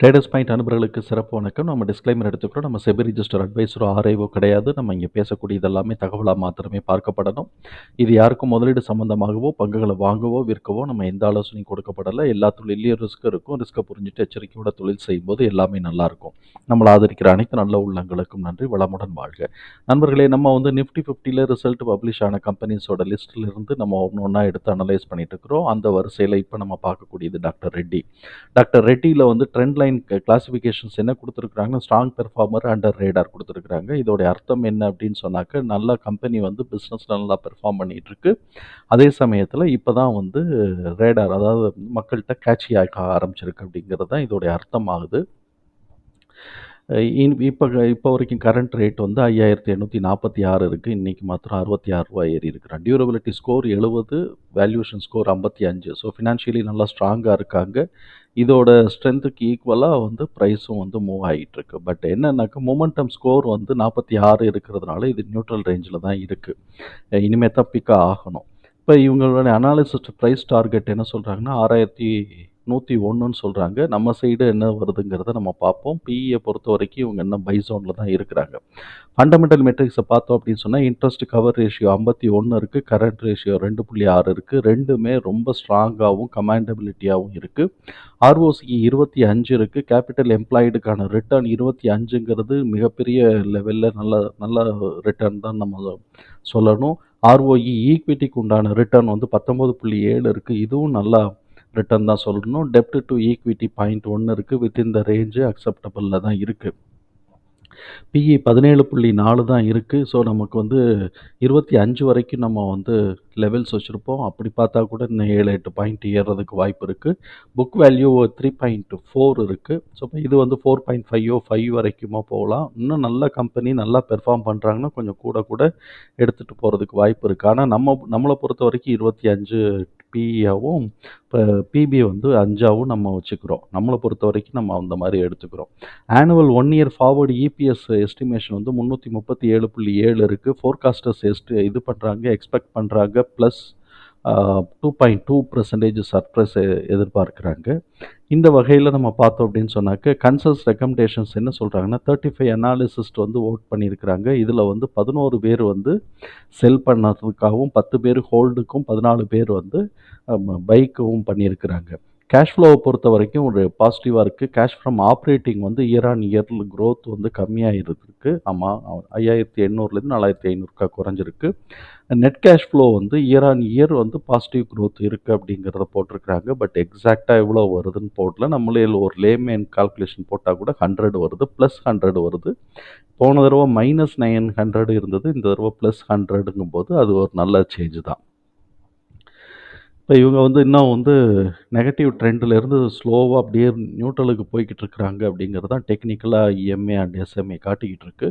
Traders point அனுபவர்களுக்கு சிறப்பு வணக்கம். நம்ம டிஸ்க்ளைமர் எடுத்துக்கிறோம். நம்ம செபி ரிஜிஸ்டர் அட்வைஸரோ ஆர்ஐவோ கிடையாது. நம்ம இங்கே பேசக்கூடிய இதெல்லாமே தகவலாக மாத்திரமே பார்க்கப்படணும். இது யாருக்கும் முதலீடு சம்மந்தமாகவோ பங்குகளை வாங்கவோ விற்கவோ நம்ம எந்த ஆலோசனையும் கொடுக்கப்படலை. எல்லா தொழிலையும் ரிஸ்க் இருக்கும். ரிஸ்க்கை புரிஞ்சுட்டு எச்சரிக்கையோட தொழில் செய்யும்போது எல்லாமே நல்லாயிருக்கும் நம்மளை ஆதரிக்கிற அனைத்து நல்ல உள்ளங்களுக்கும் நன்றி. வளமுடன் வாழ்க. நண்பர்களே நம்ம வந்து நிஃப்டி ஃபிஃப்டியில் ரிசல்ட் பப்ளிஷ் ஆன கம்பெனிஸோட லிஸ்ட்டில் இருந்து நம்ம ஒன்று ஒன்றா எடுத்து அனலைஸ் பண்ணிட்டு இருக்கிறோம். அந்த வரிசையில் இப்போ நம்ம பார்க்கக்கூடியது டாக்டர் ரெட்டி டாக்டர் ரெட்டியில் வந்து ட்ரெண்ட் லைன் கிளாசிஃபிகேஷன்ஸ் என்ன கொடுத்துருக்குறாங்கன்னா ஸ்ட்ராங் பெர்ஃபார்மர் அண்டர் ரேடார் கொடுத்துருக்குறாங்க. இதோடைய அர்த்தம் என்ன அப்படின்னு சொன்னாக்க நல்ல கம்பெனி வந்து பிஸ்னஸ் நல்லா பெர்ஃபார்ம் பண்ணிகிட்டு இருக்கு அதே சமயத்தில் இப்போ தான் வந்து ரேடார் அதாவது மக்கள்கிட்ட கேட்சி ஆக ஆரம்பிச்சிருக்கு அப்படிங்கிறது தான் இதோடைய அர்த்தம் ஆகுது இப்போ இப்போ வரைக்கும் கரண்ட் ரேட் வந்து ஐயாயிரத்தி எண்ணூற்றி நாற்பத்தி ஆறு இருக்குது இன்றைக்கி மாத்திரம் அறுபத்தி ஆறு ரூபாய் ஏறி இருக்கிறான் டியூரபிலிட்டி ஸ்கோர் எழுபது வேல்யூஷன் ஸ்கோர் ஐம்பத்தி அஞ்சு. ஸோ ஃபினான்ஷியலி நல்லா ஸ்ட்ராங்காக இருக்காங்க. இதோட ஸ்ட்ரென்த்துக்கு ஈக்குவலாக வந்து ப்ரைஸும் வந்து மூவ் ஆகிட்டுருக்கு பட் என்னென்னாக்கா மொமெண்டம் ஸ்கோர் வந்து நாற்பத்தி ஆறு இருக்கிறதுனால இது நியூட்ரல் ரேஞ்சில் தான் இருக்குது இனிமேல் தான் பிக்காக ஆகணும். இப்போ இவங்களோட அனாலிசிஸ்ட் ப்ரைஸ் டார்கெட் என்ன சொல்கிறாங்கன்னா ஆறாயிரத்தி நூற்றி ஒன்றுன்னு சொல்கிறாங்க நம்ம சைடு என்ன வருதுங்கிறத நம்ம பார்ப்போம். பிஇயை பொறுத்த வரைக்கும் இவங்க என்ன பை ஜோனில் தான் இருக்கிறாங்க. ஃபண்டமெண்டல் மெட்ரிக்ஸை பார்த்தோம் அப்படின்னு சொன்னால் இன்ட்ரெஸ்ட் கவர் ரேஷியோ ஐம்பத்தி ஒன்று இருக்குது கரண்ட் ரேஷியோ ரெண்டு புள்ளி ஆறு இருக்குது ரெண்டுமே ரொம்ப ஸ்ட்ராங்காகவும் கமாண்டபிலிட்டியாகவும் இருக்குது ஆர்ஓசிக்கு இருபத்தி அஞ்சு இருக்குது கேபிட்டல் எம்ப்ளாய்டுக்கான ரிட்டர்ன் இருபத்தி அஞ்சுங்கிறது மிகப்பெரிய லெவலில் நல்ல நல்ல ரிட்டர்ன் தான் நம்ம சொல்லணும். ஆர்ஓஇ ஈக்விட்டிக்கு உண்டான ரிட்டர்ன் வந்து பத்தொம்போது புள்ளி ஏழு இருக்குது இதுவும் நல்லா ரிட்டர்ன் தான் சொல்லணும். டெப்ட் டு ஈக்விட்டி பாயிண்ட் ஒன்று இருக்குது வித்தின் த ரேஞ்சு அக்செப்டபிளில் தான் இருக்குது பிஇ பதினேழு புள்ளி நாலு தான் இருக்குது ஸோ நமக்கு வந்து இருபத்தி அஞ்சு வரைக்கும் நம்ம வந்து லெவல்ஸ் வச்சுருப்போம். அப்படி பார்த்தா கூட இன்னும் ஏழு எட்டு பாயிண்ட் ஏறுறதுக்கு வாய்ப்பு இருக்குது book value three point four இருக்குது ஸோ இது வந்து ஃபோர் பாயிண்ட் ஃபைவோ ஃபைவ் வரைக்குமா போகலாம். இன்னும் நல்ல கம்பெனி நல்லா பெர்ஃபார்ம் பண்ணுறாங்கன்னா கொஞ்சம் கூட கூட எடுத்துகிட்டு போகிறதுக்கு வாய்ப்பு இருக்குது ஆனால் நம்ம நம்மளை பொறுத்த வரைக்கும் இருபத்தி அஞ்சு பிஇயாகவும் இப்போ பிபி வந்து அஞ்சாவும் நம்ம வச்சுக்கிறோம். நம்மளை பொறுத்த வரைக்கும் நம்ம அந்த மாதிரி எடுத்துக்கிறோம். Annual one year forward EPS estimation வந்து முந்நூற்றி முப்பத்தி ஏழு புள்ளி ஏழு இருக்குது ஃபோர்காஸ்டர்ஸ் எஸ்ட் இது பண்ணுறாங்க எக்ஸ்பெக்ட் பண்ணுறாங்க plus two point two percentage surprise எதிர்பார்க்குறாங்க. இந்த வகையில் நம்ம பார்த்தோம் அப்படின்னு சொன்னாக்க கன்சல்ஸ் ரெக்கமெண்டேஷன்ஸ் என்ன சொல்கிறாங்கன்னா தேர்ட்டி ஃபைவ் அனாலிசிஸ்ட் வந்து ஓட் பண்ணியிருக்கிறாங்க. இதில் வந்து பதினோரு பேர் வந்து செல் பண்ணதுக்காகவும் பத்து பேர் ஹோல்டுக்கும் பதினாலு பேர் வந்து பைக்கும் பண்ணியிருக்கிறாங்க. கேஷ் ஃப்ளோவை பொறுத்த வரைக்கும் ஒரு பாசிட்டிவாக இருக்குது கேஷ் ஃப்ரம் ஆப்ரேட்டிங் வந்து இயர் ஆன் இயர் க்ரோத் வந்து கம்மியாக இருக்குது ஆமாம் ஐயாயிரத்தி எண்ணூறுலேருந்து நாலாயிரத்தி ஐநூறுக்கா குறைஞ்சிருக்கு. நெட் கேஷ் ஃப்ளோ வந்து இயர் ஆன் இயர் வந்து பாசிட்டிவ் க்ரோத் இருக்குது அப்படிங்கிறத போட்டிருக்கிறாங்க. பட் எக்ஸாக்டாக எவ்வளோ வருதுன்னு போடல. நம்மளே ஒரு லேமேன் கால்குலேஷன் போட்டால் கூட ஹண்ட்ரட் வருது ப்ளஸ் ஹண்ட்ரட் வருது. போன தடவை மைனஸ் நைன் ஹண்ட்ரட் இருந்தது இந்த தடவை ப்ளஸ் ஹண்ட்ரடுங்கும் போது அது ஒரு நல்ல சேஞ்ச் தான். இப்போ இவங்க வந்து இன்னும் வந்து நெகட்டிவ் ட்ரெண்ட்லேருந்து ஸ்லோவாக அப்படியே நியூட்ரலுக்கு போய்கிட்டு இருக்கிறாங்க அப்படிங்கிறது தான் டெக்னிக்கலாக இஎம்ஏ அண்ட் எஸ்எம்ஏ காட்டிக்கிட்டு இருக்கு.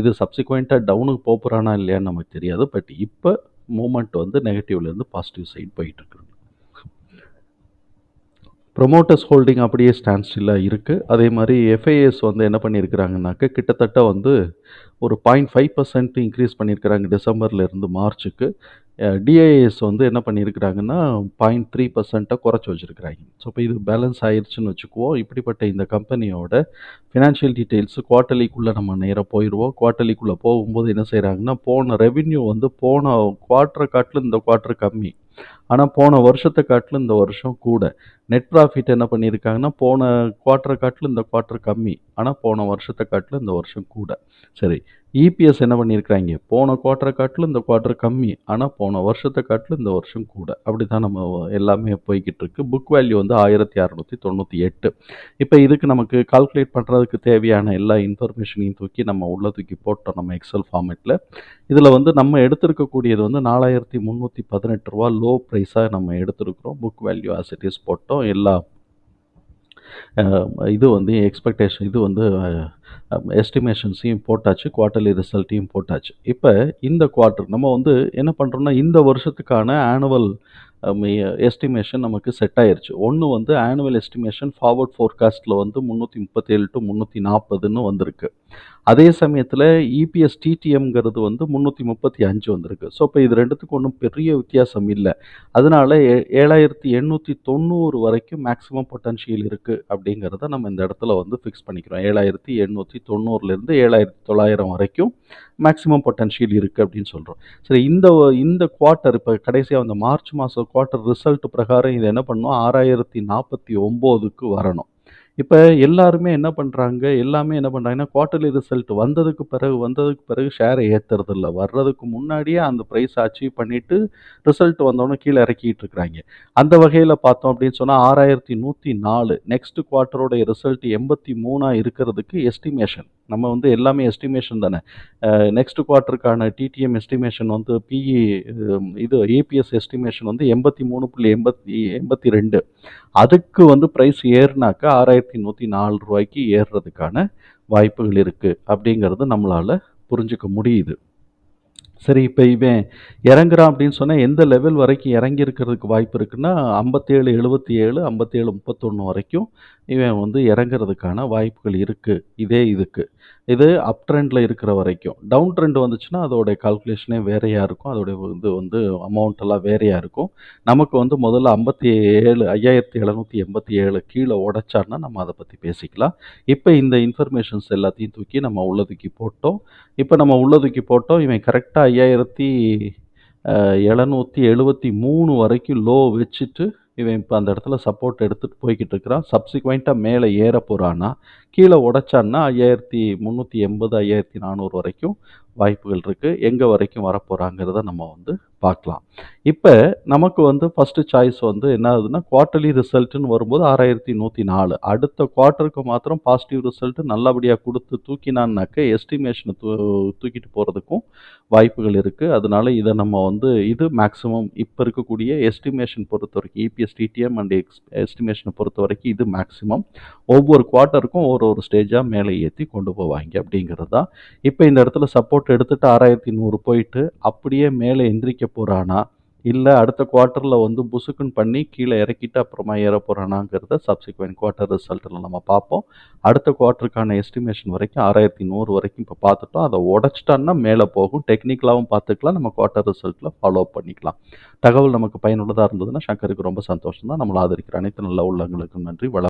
இது சப்சிக்வெண்ட்டாக டவுனுக்கு போகிறானா இல்லையான்னு நமக்கு தெரியாது. பட் இப்போ மூமெண்ட் வந்து நெகட்டிவ்லேருந்து பாசிட்டிவ் சைட் போயிட்டு இருக்கு ப்ரொமோட்டர்ஸ் ஹோல்டிங் அப்படியே ஸ்டாண்ட் ஸ்டில்லாக இருக்குது அதே மாதிரி எஃப்ஐஎஸ் வந்து என்ன பண்ணியிருக்கிறாங்கனாக்க கிட்டத்தட்ட வந்து ஒரு பாயிண்ட் ஃபைவ் பர்சன்ட் இன்க்ரீஸ் பண்ணியிருக்கிறாங்க டிசம்பர்லேருந்து மார்ச்சுக்கு டிஐஎஸ் வந்து என்ன பண்ணியிருக்கிறாங்கன்னா பாயிண்ட் த்ரீ பர்சண்ட்டை குறைச்சி வச்சுருக்கிறாங்க. ஸோ இப்போ இது பேலன்ஸ் ஆயிடுச்சுன்னு வச்சுக்குவோம் இப்படிப்பட்ட இந்த கம்பெனியோட ஃபினான்ஷியல் டீட்டெயில்ஸ் குவார்ட்டர்லிக்குள்ளே நம்ம நேராக போயிடுவோம் குவார்ட்டர்லிக்குள்ளே போகும்போது என்ன செய்கிறாங்கன்னா போன ரெவின்யூ வந்து போன குவார்ட்டரை காட்டிலும் இந்த குவார்ட்டர் கம்மி. ஆனால் போன வருஷத்தை காட்டிலும் இந்த வருஷம் கூட. நெட் ப்ராஃபிட் என்ன பண்ணியிருக்காங்கன்னா போன குவார்ட்டரை காட்டிலும் இந்த குவார்ட்டர் கம்மி. ஆனால் போன வருஷத்தை காட்டிலும் இந்த வருஷம் கூட. சரி இபிஎஸ் என்ன பண்ணியிருக்காங்க போன குவார்ட்டரை காட்டிலும் இந்த குவார்ட்டர் கம்மி. ஆனால் போன வருஷத்தை காட்டிலும் இந்த வருஷம் கூட. அப்படி தான் நம்ம எல்லாமே போய்கிட்டு இருக்கு புக் வேல்யூ வந்து ஆயிரத்தி அறநூற்றி தொண்ணூற்றி எட்டு. இப்போ இதுக்கு நமக்கு கால்குலேட் பண்ணுறதுக்கு தேவையான எல்லா இன்ஃபர்மேஷனையும் தூக்கி நம்ம உள்ளே தூக்கி போட்டோம் நம்ம எக்ஸல் ஃபார்மேட்டில் இதில் வந்து நம்ம எடுத்திருக்கக்கூடியது வந்து நாலாயிரத்தி முந்நூற்றி பதினெட்டு ரூபா லோ ப்ரைஸாக நம்ம எடுத்துருக்குறோம். புக் வேல்யூ ஆசிட்டிஸ் போட்டோம். எல்லா இது வந்து எக்ஸ்பெக்டேஷன் இது வந்து எஸ்டிமேஷன்ஸையும் போட்டாச்சு குவார்ட்டர்லி ரிசல்ட்டையும் போட்டாச்சு. இப்போ இந்த குவார்ட்டர் நம்ம வந்து என்ன பண்ணுறோம்னா இந்த வருஷத்துக்கான ஆனுவல் எஸ்டிமேஷன் நமக்கு செட் ஆயிருச்சு. ஒன்று வந்து ஆனுவல் எஸ்டிமேஷன் ஃபார்வர்ட் ஃபோர்காஸ்ட்டில் வந்து முந்நூற்றி முப்பத்தேழு டு முந்நூற்றி நாற்பதுன்னு வந்திருக்கு. அதே சமயத்தில் இபிஎஸ் டிடிஎம்ங்கிறது வந்து முந்நூற்றி முப்பத்தி அஞ்சு வந்திருக்கு. ஸோ இப்போ இது ரெண்டுத்துக்கும் ஒன்றும் பெரிய வித்தியாசம் இல்லை. அதனால ஏ ஏழாயிரத்தி எண்ணூற்றி தொண்ணூறு வரைக்கும் மேக்ஸிமம் பொட்டன்ஷியல் இருக்குது அப்படிங்கிறத நம்ம இந்த இடத்துல வந்து ஃபிக்ஸ் பண்ணிக்கிறோம். ஏழாயிரத்தி எண்ணூற்றி தொண்ணூறுலேருந்து ஏழாயிரத்தி தொள்ளாயிரம் வரைக்கும் மேக்ஸிமம் பொட்டன்ஷியல் இருக்குது அப்படின்னு சொல்கிறோம் சரி இந்த இந்த குவார்ட்டர் இப்போ கடைசியாக அந்த மார்ச் மாதம் குவார்ட்டர் ரிசல்ட் பிரகாரம் இது என்ன பண்ணணும் ஆறாயிரத்தி நாற்பத்தி ஒம்போதுக்கு வரணும். இப்போ எல்லாருமே என்ன பண்ணுறாங்க எல்லாமே என்ன பண்ணுறாங்கன்னா குவார்ட்டர்லி ரிசல்ட் வந்ததுக்கு பிறகு வந்ததுக்கு பிறகு ஷேரை ஏற்றுறதில்ல வர்றதுக்கு முன்னாடியே அந்த ப்ரைஸ் அச்சீவ் பண்ணிவிட்டு ரிசல்ட் வந்தோடனே கீழே இறக்கிட்டு இருக்கிறாங்க. அந்த வகையில் பார்த்தோம் அப்படின்னு சொன்னால் ஆறாயிரத்தி நூற்றி நாலு. நெக்ஸ்ட் குவார்ட்டரோடைய ரிசல்ட் எண்பத்தி மூணாக இருக்கிறதுக்கு எஸ்டிமேஷன் நம்ம வந்து எல்லாமே எஸ்டிமேஷன் தானே. நெக்ஸ்ட் குவார்ட்டருக்கான டிடிஎம் எஸ்டிமேஷன் வந்து பிஇ இது ஏபிஎஸ் எஸ்டிமேஷன் வந்து எண்பத்தி மூணு புள்ளி எண்பத்தி எண்பத்தி ரெண்டு. அதுக்கு வந்து ப்ரைஸ் ஏறினாக்கா ஆறாயிரத்தி நூற்றி நாலு ரூபாய்க்கு ஏறுறதுக்கான வாய்ப்புகள் இருக்குது அப்படிங்கிறது நம்மளால் புரிஞ்சுக்க முடியுது. சரி இப்போ இவன் இறங்குறான் அப்படின்னு சொன்னால் எந்த லெவல் வரைக்கும் இறங்கி இருக்கிறதுக்கு வாய்ப்பு இருக்குன்னா ஐம்பத்தேழு எழுபத்தி ஏழு ஐம்பத்தேழு முப்பத்தொன்று வரைக்கும் இவன் வந்து இறங்குறதுக்கான வாய்ப்புகள் இருக்குது இதே இதுக்கு. இது அப் ட்ரெண்டில் இருக்கிற வரைக்கும். டவுன் ட்ரெண்ட் வந்துச்சுன்னா அதோடைய கால்குலேஷனே வேறையாக இருக்கும். அதோடைய இது வந்து அமௌண்ட் எல்லாம் வேறையாக இருக்கும். நமக்கு வந்து முதல்ல ஐம்பத்தி ஏழு ஐயாயிரத்தி எழுநூற்றி எண்பத்தி ஏழு கீழே உடைச்சான்னா நம்ம அதை பற்றி பேசிக்கலாம். இப்போ இந்த இன்ஃபர்மேஷன்ஸ் எல்லாத்தையும் தூக்கி நம்ம உள்ள தூக்கி போட்டோம். இப்போ நம்ம உள்ள தூக்கி போட்டோம். இவன் கரெக்டாக ஐயாயிரத்தி எழுநூற்றி எழுபத்தி மூணு வரைக்கும் லோ வச்சுட்டு இவன் இப்போ அந்த இடத்துல சப்போர்ட் எடுத்துகிட்டு போய்கிட்டு இருக்கிறான். சப்சிக்வெண்ட்டாக மேலே ஏற போகிறான்னா கீழே உடைச்சான்னா ஐயாயிரத்தி முந்நூற்றி எண்பது ஐயாயிரத்தி நானூறு வரைக்கும் வாய்ப்புகள் இருக்குது எங்கே வரைக்கும் வரப்போகிறாங்கிறத நம்ம வந்து பார்க்கலாம். இப்போ நமக்கு வந்து ஃபஸ்ட்டு சாய்ஸ் வந்து என்ன ஆகுதுன்னா குவார்ட்டர்லி ரிசல்ட்டுன்னு வரும்போது ஆறாயிரத்தி நூற்றி நாலு. அடுத்த குவார்ட்டருக்கு மாத்திரம் பாசிட்டிவ் ரிசல்ட்டு நல்லபடியாக கொடுத்து தூக்கினான்னாக்க எஸ்டிமேஷனை தூ தூக்கிட்டு போகிறதுக்கும் வாய்ப்புகள் இருக்குது அதனால இதை நம்ம வந்து இது மேக்ஸிமம் இப்போ இருக்கக்கூடிய எஸ்டிமேஷன் பொறுத்த வரைக்கும் இபிஎஸ் டிடிஎம் அண்ட் எக்ஸ் எஸ்டிமேஷனை பொறுத்த வரைக்கும் இது மேக்ஸிமம் ஒவ்வொரு குவார்ட்டருக்கும் ஒரு ஒரு ஸ்டேஜாக மேலே ஏற்றி கொண்டு போவாங்க அப்படிங்கிறது தான். இப்போ இந்த இடத்துல சப்போர்ட் எடுத்துகிட்டு ஆறாயிரத்தி நூறு போயிட்டு அப்படியே மேலே எந்திரிக்க போகிறானா இல்லை அடுத்த குவார்ட்டரில் வந்து புசுக்குன்னு பண்ணி கீழே இறக்கிட்டு அப்புறமா ஏற போகிறானாங்கிறத சப்சிக்வெண்ட் குவார்ட்டர் ரிசல்ட்டில் நம்ம பார்ப்போம். அடுத்த குவார்ட்டருக்கான எஸ்டிமேஷன் வரைக்கும் ஆறாயிரத்தி நூறு வரைக்கும் இப்போ பார்த்துட்டோம். அதை உடச்சிட்டான்னா மேலே போகும். டெக்னிக்கலாகவும் பார்த்துக்கலாம். நம்ம குவார்ட்டர் ரிசல்ட்டில் ஃபாலோ பண்ணிக்கலாம். தகவல் நமக்கு பயனுள்ளதாக இருந்ததுன்னா சங்கருக்கு ரொம்ப சந்தோஷம் தான் நம்மளை ஆதரிக்கிற அனைத்து நல்ல உள்ளங்களுக்கும் நன்றி. வள